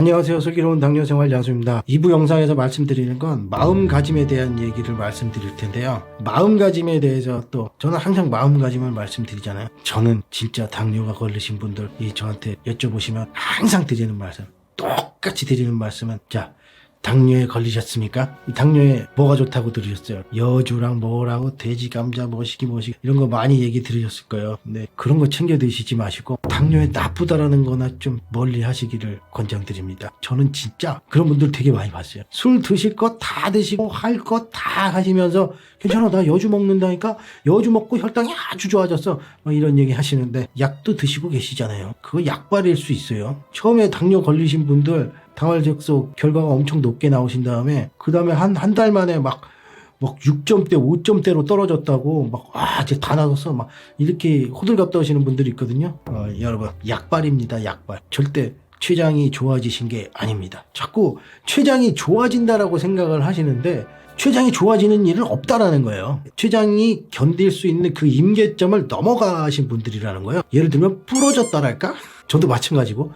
안녕하세요. 슬기로운 당뇨생활 야수입니다. 2부 영상에서 말씀드리는 건 마음가짐에 대한 얘기를 말씀드릴 텐데요. 마음가짐에 대해서 또 저는 항상 마음가짐을 말씀드리잖아요. 저는 진짜 당뇨가 걸리신 분들 이 저한테 여쭤보시면 항상 드리는 말씀 똑같이 드리는 말씀은 자 당뇨에 걸리셨습니까? 이 당뇨에 뭐가 좋다고 들으셨어요? 여주랑 뭐라고 돼지 감자 뭐시기 뭐시기 이런 거 많이 얘기 들으셨을 거예요. 근데 그런 거 챙겨 드시지 마시고 당뇨에 나쁘다라는 거나 좀 멀리 하시기를 권장드립니다. 저는 진짜 그런 분들 되게 많이 봤어요. 술 드실 거다 드시고 할거다 하시면서 괜찮아 나 여주 먹는다니까 여주 먹고 혈당이 아주 좋아졌어 뭐 이런 얘기 하시는데 약도 드시고 계시잖아요. 그거 약발일 수 있어요. 처음에 당뇨 걸리신 분들 당활적소 결과가 엄청 높게 나오신 다음에 그 다음에 한 한 달 만에 막 막 6점대, 5점대로 떨어졌다고 막 아, 이제 다 나섰어. 막 이렇게 호들갑 떠시는 분들이 있거든요. 어, 여러분, 약발입니다. 약발. 절대 췌장이 좋아지신 게 아닙니다. 자꾸 췌장이 좋아진다라고 생각을 하시는데 췌장이 좋아지는 일은 없다라는 거예요. 췌장이 견딜 수 있는 그 임계점을 넘어가신 분들이라는 거예요. 예를 들면 부러졌다랄까? 저도 마찬가지고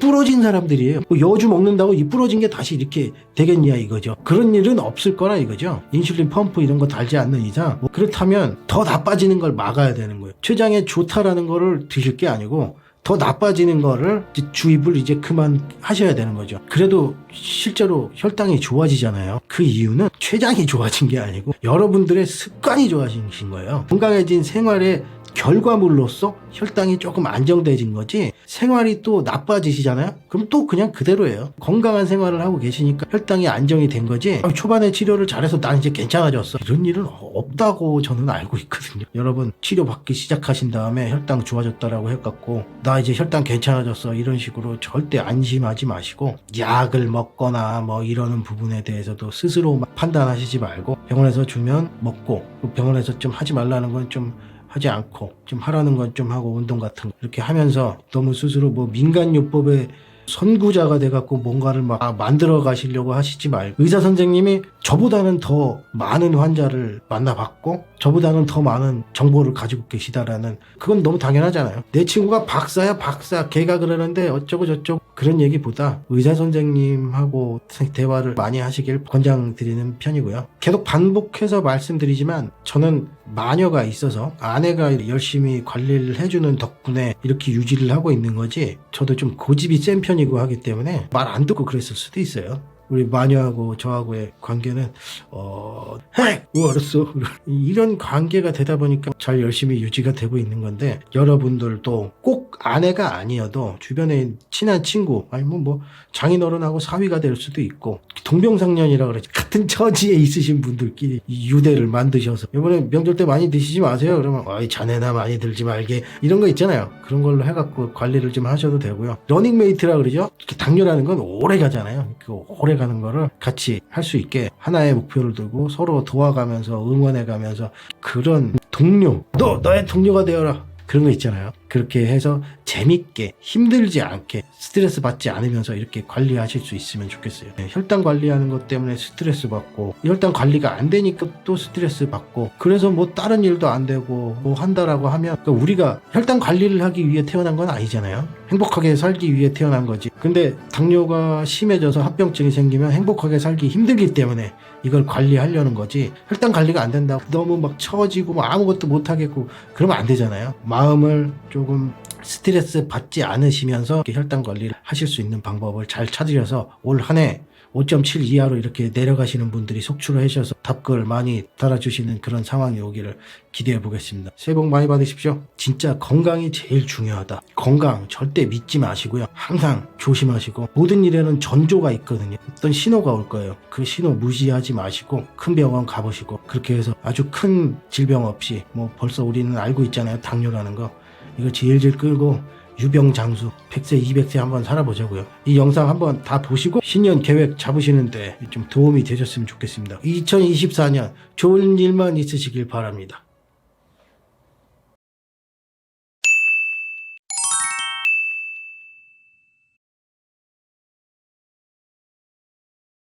부러진 사람들이에요. 뭐 여주 먹는다고 이 부러진 게 다시 이렇게 되겠냐 이거죠. 그런 일은 없을 거라 이거죠. 인슐린 펌프 이런 거 달지 않는 이상 뭐 그렇다면 더 나빠지는 걸 막아야 되는 거예요. 췌장에 좋다라는 거를 드실 게 아니고 더 나빠지는 거를 이제 주입을 이제 그만 하셔야 되는 거죠. 그래도 실제로 혈당이 좋아지잖아요. 그 이유는 췌장이 좋아진 게 아니고 여러분들의 습관이 좋아진 거예요. 건강해진 생활의 결과물로서 혈당이 조금 안정돼진 거지 생활이 또 나빠지시잖아요? 그럼 또 그냥 그대로예요. 건강한 생활을 하고 계시니까 혈당이 안정이 된 거지? 아, 초반에 치료를 잘해서 난 이제 괜찮아졌어. 이런 일은 없다고 저는 알고 있거든요. 여러분 치료 받기 시작하신 다음에 혈당 좋아졌다라고 해갖고 나 이제 혈당 괜찮아졌어. 이런 식으로 절대 안심하지 마시고 약을 먹거나 뭐 이러는 부분에 대해서도 스스로 막 판단하시지 말고 병원에서 주면 먹고 그 병원에서 좀 하지 말라는 건좀 하지 않고 좀 하라는 건 좀 하고 운동 같은 거 이렇게 하면서 너무 스스로 뭐 민간요법에 선구자가 돼갖고 뭔가를 막 만들어 가시려고 하시지 말고 의사 선생님이 저보다는 더 많은 환자를 만나봤고 저보다는 더 많은 정보를 가지고 계시다라는 그건 너무 당연하잖아요. 내 친구가 박사야 박사 걔가 그러는데 어쩌고 저쩌고 그런 얘기보다 의사 선생님하고 대화를 많이 하시길 권장드리는 편이고요. 계속 반복해서 말씀드리지만 저는 마녀가 있어서 아내가 열심히 관리를 해주는 덕분에 이렇게 유지를 하고 있는 거지 저도 좀 고집이 센 편 이고 하기 때문에 말 안 듣고 그랬을 수도 있어요. 우리 마녀하고 저하고의 관계는 어, 헤! 뭐 알았어. 이런 관계가 되다 보니까 잘 열심히 유지가 되고 있는 건데 여러분들도 꼭 아내가 아니어도 주변에 친한 친구 아니면 뭐 장인어른하고 사위가 될 수도 있고 동병상련이라 그러지 같은 처지에 있으신 분들끼리 이 유대를 만드셔서 이번에 명절 때 많이 드시지 마세요. 그러면 어이 자네나 많이 들지 말게 이런 거 있잖아요. 그런 걸로 해갖고 관리를 좀 하셔도 되고요. 러닝메이트라 그러죠. 당뇨라는 건 오래 가잖아요. 그 오래 가는 거를 같이 할 수 있게 하나의 목표를 두고 서로 도와가면서 응원해 가면서 그런 동료 너 너의 동료가 되어라 그런 거 있잖아요. 그렇게 해서 재밌게 힘들지 않게 스트레스 받지 않으면서 이렇게 관리하실 수 있으면 좋겠어요. 네, 혈당 관리하는 것 때문에 스트레스 받고 혈당 관리가 안 되니까 또 스트레스 받고 그래서 뭐 다른 일도 안 되고 뭐 한다라고 하면 그러니까 우리가 혈당 관리를 하기 위해 태어난 건 아니잖아요. 행복하게 살기 위해 태어난 거지. 근데 당뇨가 심해져서 합병증이 생기면 행복하게 살기 힘들기 때문에 이걸 관리하려는 거지. 혈당 관리가 안 된다고 너무 막 처지고 뭐 아무것도 못 하겠고 그러면 안 되잖아요. 마음을 조금 스트레스 받지 않으시면서 혈당 관리를 하실 수 있는 방법을 잘 찾으셔서 올 한 해 5.7 이하로 이렇게 내려가시는 분들이 속출을 하셔서 답글 많이 달아주시는 그런 상황이 오기를 기대해 보겠습니다. 새해 복 많이 받으십시오. 진짜 건강이 제일 중요하다. 건강 절대 믿지 마시고요. 항상 조심하시고 모든 일에는 전조가 있거든요. 어떤 신호가 올 거예요. 그 신호 무시하지 마시고 큰 병원 가보시고 그렇게 해서 아주 큰 질병 없이 뭐 벌써 우리는 알고 있잖아요. 당뇨라는 거. 이거 질질 끌고 유병장수 100세 200세 한번 살아보자고요. 이 영상 한번 다 보시고 신년 계획 잡으시는데 좀 도움이 되셨으면 좋겠습니다. 2024년 좋은 일만 있으시길 바랍니다.